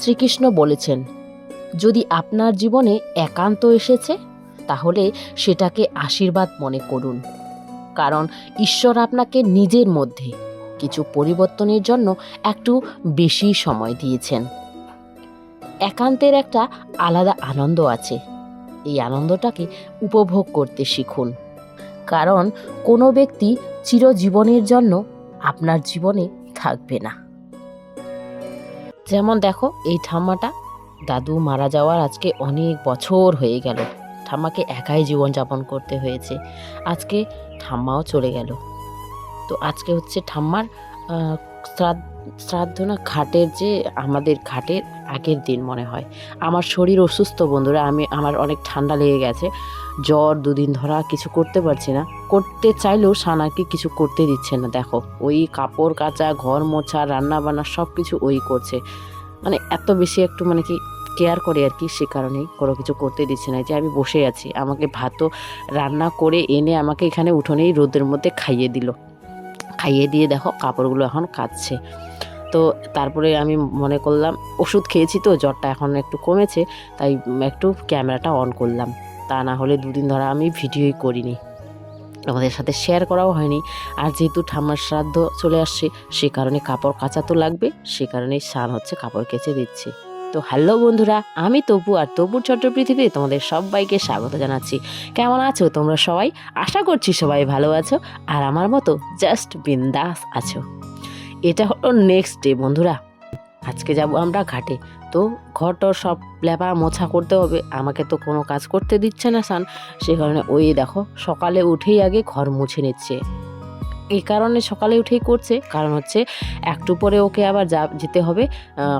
শ্রীকৃষ্ণ বলেছেন, যদি আপনার জীবনে একান্ত এসেছে, তাহলে সেটাকে আশীর্বাদ মনে করুন। কারণ ঈশ্বর আপনাকে নিজের মধ্যে কিছু পরিবর্তনের জন্য একটু বেশি সময় দিয়েছেন। একান্তের একটা আলাদা আনন্দ আছে। এই আনন্দটাকে উপভোগ করতে শিখুন। কারণ কোনো ব্যক্তি চিরজীবনের জন্য আপনার জীবনে থাকবে না। যেমন দেখো, এই ঠাম্মাটা দাদু মারা যাওয়ার আজকে অনেক বছর হয়ে গেল। ঠাম্মাকে একাই জীবনযাপন করতে হয়েছে। আজকে ঠাম্মাও চলে গেল। তো আজকে হচ্ছে ঠাম্মার শ্রাদ্ধ না, ঘাটের যে আমাদের ঘাটের আগের দিন মনে হয়। আমার শরীর অসুস্থ বন্ধুরা, আমি, আমার অনেক ঠান্ডা লেগে গেছে। জ্বর দুদিন ধরা কিছু করতে পারছি না। করতে চাইলেও সানাকে কিছু করতে দিচ্ছে না, দেখো। ওই কাপড় কাচা, ঘর মোছা রান্না বান্না সব কিছু ওই করছে। মানে এত বেশি একটু মানে কি কেয়ার করে আর কি সে কারণেই কোনো কিছু করতে দিচ্ছে না। যে আমি বসে আছি, আমাকে ভাতও রান্না করে এনে আমাকে এখানে উঠোনেই রোদের মধ্যে খাইয়ে দিল। খাইয়ে দিয়ে দেখো কাপড়গুলো এখন কাচছে। তো তারপরে আমি মনে করলাম, ওষুধ খেয়েছি তো, জ্বরটা এখন একটু কমেছে, তাই একটু ক্যামেরাটা অন করলাম। তা না হলে দুদিন ধরে আমি ভিডিওই করিনি। আমাদের সাথে শেয়ার করাও হয়নি। আর যেহেতু ঠাম্মার শ্রাদ্ধ চলে আসছে, সে কারণে কাপড় কাচা তো লাগবে, সে কারণেই সান হচ্ছে, কাপড় কেচে দিচ্ছে। তো হ্যালো বন্ধুরা, আমি তপু আর তপুর ছোট্ট পৃথিবীতে তোমাদের সবাইকে স্বাগত জানাচ্ছি। কেমন আছো তোমরা সবাই? আশা করছি সবাই ভালো আছো। আর আমার মতো জাস্ট বিন্দাস আছো। এটা হলো নেক্সট ডে বন্ধুরা। আজকে যাব আমরা ঘাটে। তো ঘরটর সব লেপা মোছা করতে হবে। আমাকে তো কোনো কাজ করতে দিচ্ছে না, সান। সে কারণে ওই দেখো, সকালে উঠেই আগে ঘর মুছে নিচ্ছে। এই কারণে সকালে উঠেই করছে। কারণ হচ্ছে একটু পরে ওকে আবার যা, যেতে হবে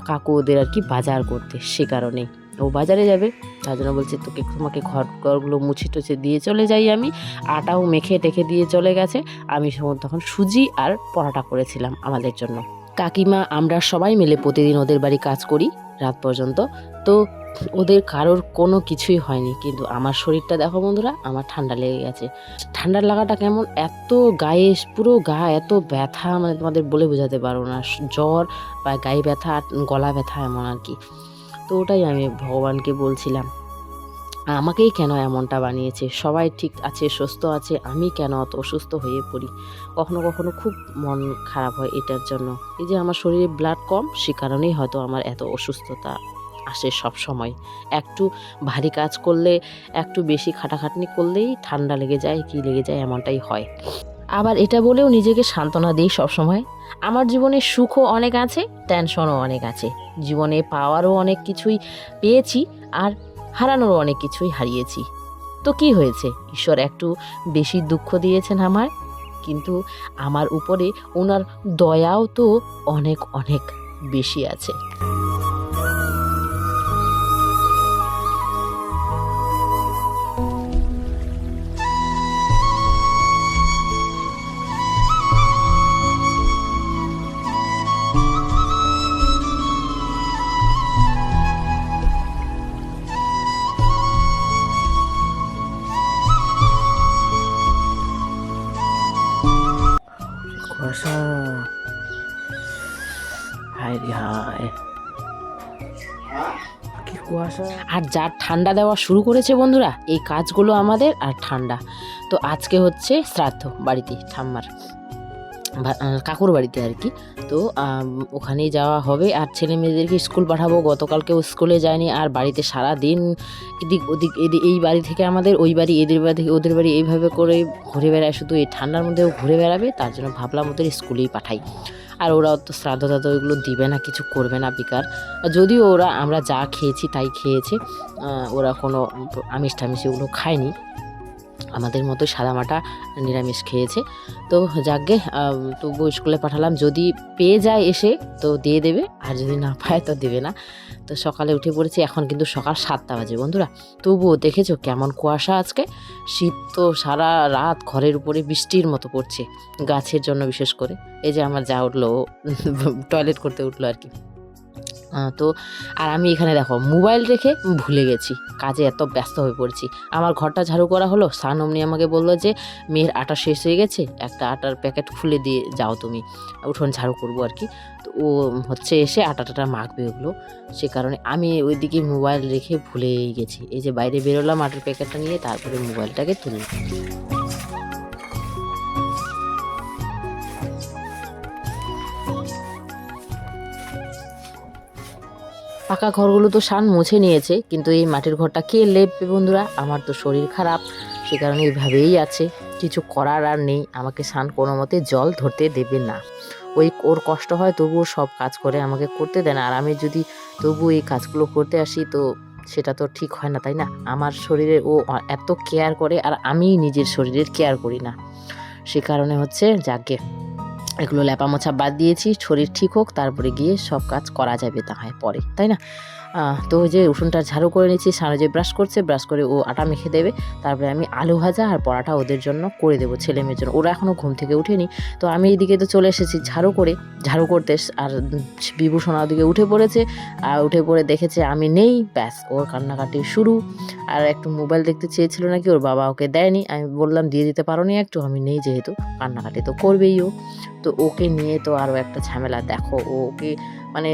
কাকু ওদের আর কি বাজার করতে, সে কারণে ও বাজারে যাবে। তার জন্য বলছে, তোকে, তোমাকে ঘর, ঘরগুলো মুছে টুছে দিয়ে চলে যাই আমি। আটাও মেখে টেখে দিয়ে চলে গেছে। আমি তখন সুজি আর পরাটা করেছিলাম আমাদের জন্য। কাকিমা, আমরা সবাই মিলে প্রতিদিন ওদের বাড়ি কাজ করি রাত পর্যন্ত। তো ওদের কারোর কোনো কিছুই হয়নি। কিন্তু আমার শরীরটা দেখো বন্ধুরা, আমার ঠান্ডা লেগে গেছে। ঠান্ডা লাগাটা কেমন? এত গায়ে, পুরো গা এত ব্যথা মানে তোমাদের বলে বোঝাতে পারব না। জ্বর বা গায়ে ব্যথা গলা ব্যথা এমন আর কি। তো ওটাই আমি ভগবানকে বলছিলাম। আমাকেই কেন এমনটা বানিয়েছে? সবাই ঠিক আছে, সুস্থ আছে, আমি কেন অত অসুস্থ হয়ে পড়ি? কখনো কখনো খুব মন খারাপ হয় এটার জন্য। এই যে আমার শরীরে ব্লাড কম, সে কারণেই হয়তো আমার এত অসুস্থতা আসে সব সময় একটু ভারী কাজ করলে, একটু বেশি খাটাখাটনি করলেই ঠান্ডা লেগে যায়, কি লেগে যায় এমনটাই হয়। আবার এটা বলেও নিজেকে সান্ত্বনা দিই সবসময়। আমার জীবনে সুখও অনেক আছে টেনশনও অনেক আছে। জীবনে পাওয়ারও অনেক কিছুই পেয়েছি আর হারানোরও অনেক কিছুই হারিয়েছি। তো কি হয়েছে? ঈশ্বর একটু বেশি দুঃখ দিয়েছেন আমায়, কিন্তু আমার উপরে ওনার দয়াও তো অনেক অনেক বেশি আছে। আর যার ঠান্ডা দেওয়া শুরু করেছে বন্ধুরা, এই কাজগুলো আমাদের আর ঠান্ডা। তো আজকে হচ্ছে শ্রাদ্ধ বাড়িতে, ঠাম্মার। কাকুর বাড়িতে আর কি। তো ওখানেই যাওয়া হবে। আর ছেলে মেয়েদেরকে স্কুল পাঠাবো। গতকালকেও স্কুলে যায়নি। আর বাড়িতে সারা দিন এদিক ওদিক এই বাড়ি থেকে আমাদের, ওই বাড়ি এদের বাড়ি থেকে ওদের বাড়ি এইভাবে করে ঘুরে বেড়ায়। শুধু এই ঠান্ডার মধ্যেও ঘুরে বেড়াবে। তার জন্য ভাবলাম ওদের স্কুলেই পাঠাই। আর ওরা তো শ্রাদ্ধ টাদ্ধ ওইগুলো দিবে না, কিছু করবে না বিকার। যদিও ওরা, আমরা যা খেয়েছি তাই খেয়েছে ওরা কোনো আমিষ টামিষ এগুলো খায়নি। আমাদের মতো সাদামাটা নিরামিষ খেয়েছে। তো আম, তবু স্কুলে পাঠালাম। যদি পেয়ে যায় এসে তো দিয়ে দেবে। আর যদি না পায় তো দেবে না। তো সকালে উঠে পড়েছি এখন কিন্তু সকাল সাতটা বাজে বন্ধুরা। তবুও দেখেছ কেমন কুয়াশা আজকে? শীত তো সারা রাত ঘরের উপরে বৃষ্টির মতো পড়ছে গাছের জন্য বিশেষ করে। এই যে আমার যা উঠল টয়লেট করতে উঠল আর কি। তো আর আমি এখানে দেখো, মোবাইল রেখে ভুলে গেছি, কাজে এত ব্যস্ত হয়ে পড়ছি। আমার ঘরটা ঝাড়ু করা হলো, সান অমনি আমাকে বলল যে, মেয়ের আটা শেষ হয়ে গেছে, একটা আটার প্যাকেট খুলে দিয়ে যাও তুমি, উঠোন ঝাড়ু করব আর কি। তো ও হচ্ছে এসে আটা টাটা মাখবে ওগুলো, সে কারণে আমি ওইদিকে মোবাইল রেখে ভুলেই গেছি। এই যে বাইরে বেরোলাম আটার প্যাকেটটা নিয়ে, তারপরে মোবাইলটাকে তুললাম। পাকা ঘরগুলো তো সান মুছে নিয়েছে, কিন্তু এই মাটির ঘরটা কে লেপবে বন্ধুরা? আমার তো শরীর খারাপ, সে কারণে এইভাবেই আছে। কিছু করার আর নেই, আমাকে শান কোনো মতে জল ধরতে দেবে না। ওই ওর কষ্ট হয় তবুও সব কাজ করে, আমাকে করতে দেয় না। আর আমি যদি তবু এই কাজগুলো করতে আসি, তো সেটা তো ঠিক হয় না, তাই না? আমার শরীরে ও এত কেয়ার করে, আর আমি নিজের শরীরের কেয়ার করি না। সে কারণে হচ্ছে, যাকে এগুলো ল্যাপা মোছা বাদ দিয়েছি, শরীর ঠিক হোক, তারপরে গিয়ে সব কাজ করা যাবে তা হয় পরে, তাই না? তো যে উঠোনটা ঝাড়ু করে নিচ্ছি যে ব্রাশ করছে ব্রাশ করে ও আটা মেখে দেবে। তারপরে আমি আলু ভাজা আর পরাটা ওদের জন্য করে দেবো ছেলে মেয়ের জন্য। ওরা এখনও ঘুম থেকে উঠেনি। তো আমি এইদিকে তো চলে এসেছি ঝাড়ু করে। ঝাড়ু করতে আর বিভূষণ ওদিকে উঠে পড়েছে। আর উঠে পড়ে দেখেছে আমি নেই। ব্যাস, ওর কান্নাকাটি শুরু। আর একটু মোবাইল দেখতে চেয়েছিল নাকি, ওর বাবা ওকে দেয়নি। আমি বললাম, দিয়ে দিতে পারো নি একটু, আমি নেই যেহেতু, কান্নাকাটি তো করবেই ও। তো ওকে নিয়ে তো আরও একটা ঝামেলা। দেখো, ওকে মানে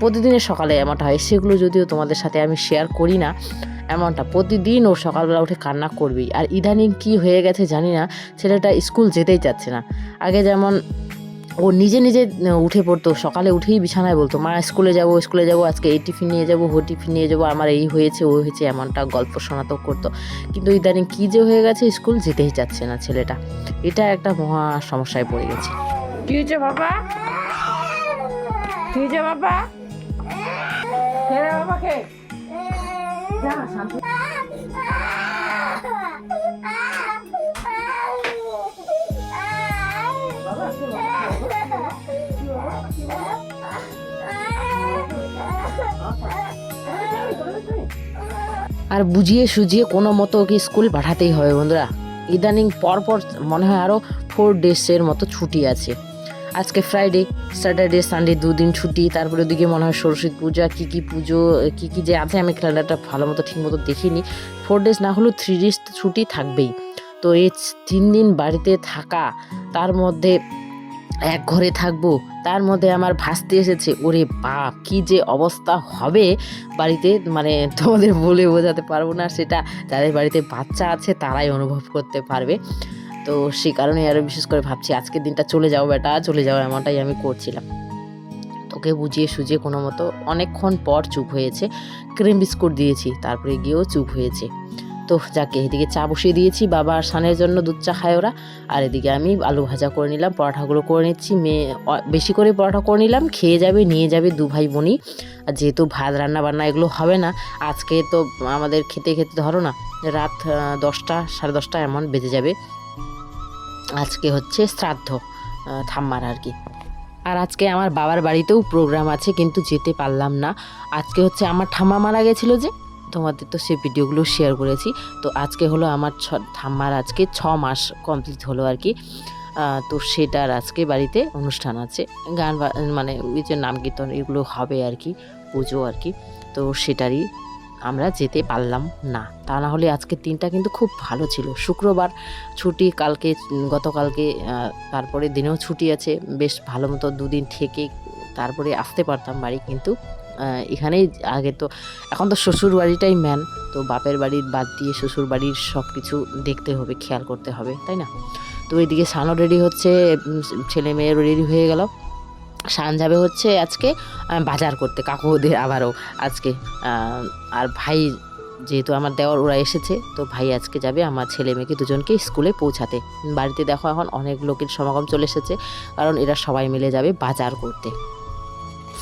প্রতিদিনের সকালে এমনটা হয়। সেগুলো যদিও তোমাদের সাথে আমি শেয়ার করি না, এমনটা। প্রতিদিন ও সকালবেলা উঠে কান্না করবেই। আর ইদানিং কি হয়ে গেছে জানি না, ছেলেটা স্কুল যেতেই চাচ্ছে না। আগে যেমন ও নিজে নিজে উঠে পড়তো, সকালে উঠেই বিছানায় বলতো, মা, স্কুলে যাব স্কুলে যাব, আজকে এই টিফিন নিয়ে যাব, ও টিফিন নিয়ে যাব, আমার এই হয়েছে, ও হয়েছে, এমনটা গল্প শোনাতো করতো। কিন্তু ইদানিং কী যে হয়ে গেছে, স্কুল যেতেই চাচ্ছে না ছেলেটা। এটা একটা মহা সমস্যায় পড়ে গেছে। কি হয়েছে বাবা? কি হয়েছে বাবা? যা আর বুঝিয়ে সুঝিয়ে কোনো মতো ওকে স্কুল পাঠাতেই হবে, বন্ধুরা। ইদানিং পরপর মনে হয় আরও ফোর ডেজের মতো ছুটি আছে। আজকে ফ্রাইডে স্যাটারডে সানডে দুদিন ছুটি। তারপরে ওদিকে মনে হয় সরস্বতী পূজা, কী কী পুজো, কী কী যে আছে, আমি ক্যালেন্ডারটা ভালো মতো ঠিক মতো দেখিনি। ফোর ডেজ না হলেও থ্রি ডেজ ছুটি থাকবেই। তো এই তিন দিন বাড়িতে থাকা, তার মধ্যে এক ঘরে থাকব, তার মধ্যে আমার ভাসতে এসেছে, ওরে বাপ, কি যে অবস্থা হবে বাড়িতে মানে তোমাদের বলে বোঝাতে পারব না, সেটা যাদের বাড়িতে বাচ্চা আছে, তারাই অনুভব করতে পারবে। তো সেই কারণে আরও বিশেষ করে ভাবছি, আজকের দিনটা চলে যাও বেটা, চলে যাও, এমনটাই আমি করছিলাম। তোকে বুঝিয়ে সুঝিয়ে কোনো মতো অনেকক্ষণ পর চুপ হয়েছে, ক্রিম বিস্কুট দিয়েছি, তারপরে গিয়েও চুপ হয়েছে। তো যাকে, এদিকে চা বসিয়ে দিয়েছি, বাবা আর সানের জন্য দুধ চা খায় ওরা। আর এদিকে আমি আলু ভাজা করে নিলাম পরোঠাগুলো করে নিচ্ছি, মেয়ে বেশি করে পরোটা করে নিলাম, খেয়ে যাবে, নিয়ে যাবে দু ভাই বোনই। আর যেহেতু ভাত, রান্না বান্না এগুলো হবে না, আজকে তো আমাদের খেতে খেতে ধরো না, রাত দশটা, সাড়ে দশটা এমন বেজে যাবে। আজকে হচ্ছে শ্রাদ্ধ আহ, ঠাম্মার আর কি। আর আজকে আমার বাবার বাড়িতেও প্রোগ্রাম আছে কিন্তু যেতে পারলাম না। আজকে হচ্ছে আমার ঠাম্মা মারা গেছিল যে তোমাদের তো সেই ভিডিওগুলো শেয়ার করেছি। তো আজকে হলো আমার ছ ঠাম্মার আজকে ছ মাস কমপ্লিট হলো আর কি। তো সেটার আজকে বাড়িতে অনুষ্ঠান আছে। গান মানে ওই যে নাম কীর্তন এগুলো হবে আর কি পুজো আর কি। তো সেটারই আমরা যেতে পারলাম না। তা না হলে আজকের দিনটা কিন্তু খুব ভালো ছিল। শুক্রবার ছুটি, কালকে গতকালকে তারপরে দিনেও ছুটি আছে। বেশ ভালো মতো দুদিন থেকে তারপরে আসতে পারতাম বাড়ি কিন্তু এখানেই আগে তো, এখন তো শ্বশুর বাড়িটাই ম্যান তো বাপের বাড়ির বাদ দিয়ে শ্বশুর বাড়ির সব কিছু দেখতে হবে, খেয়াল করতে হবে, তাই না? তো এইদিকে সানও রেডি হচ্ছে ছেলে মেয়েরও রেডি হয়ে গেল। শান যাবে হচ্ছে আজকে বাজার করতে কাকু ওদের আবারও আজকে। আর ভাই যেহেতু আমার দেওয়ার, ওরা এসেছে, তো ভাই আজকে যাবে আমার ছেলে মেয়েকে দুজনকে স্কুলে পৌঁছাতে। বাড়িতে দেখো এখন অনেক লোকের সমাগম চলে এসেছে, কারণ এরা সবাই মিলে যাবে বাজার করতে,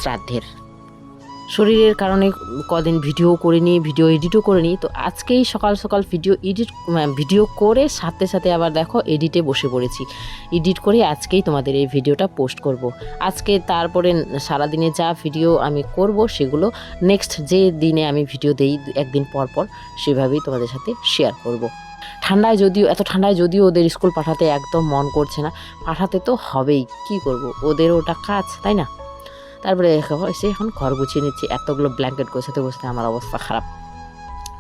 শ্রাদ্ধের। শরীরের কারণে কদিন ভিডিও করিনি, ভিডিও এডিটও করিনি। তো আজকেই সকাল সকাল ভিডিও এডিট ভিডিও করে সাথে সাথে আবার দেখো এডিটে বসে পড়েছি। এডিট করে আজকেই তোমাদের এই ভিডিওটা পোস্ট করব। আজকে তারপরে সারাদিনে যা ভিডিও আমি করব সেগুলো নেক্সট যে দিনে আমি ভিডিও দেই একদিন পর পর সেভাবেই তোমাদের সাথে শেয়ার করব। ঠান্ডায় যদিও, এত ঠান্ডায় যদিও ওদের স্কুল পাঠাতে একদম মন করছে না। পাঠাতে তো হবেই, কি করব? ওদের ওটা কাজ, তাই না? তারপরে এসে এখন ঘর গুছিয়ে নিচ্ছি। এতগুলো ব্ল্যাঙ্কেট গোছাতে গোছাতে আমার অবস্থা খারাপ।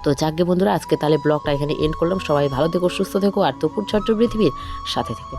তো যাকে বন্ধুরা, আজকে তাহলে ব্লগটা এখানে এন্ড করলাম। সবাই ভালো থেকো, সুস্থ থেকো, আর তপুর ছোট্ট পৃথিবীর সাথে থেকো।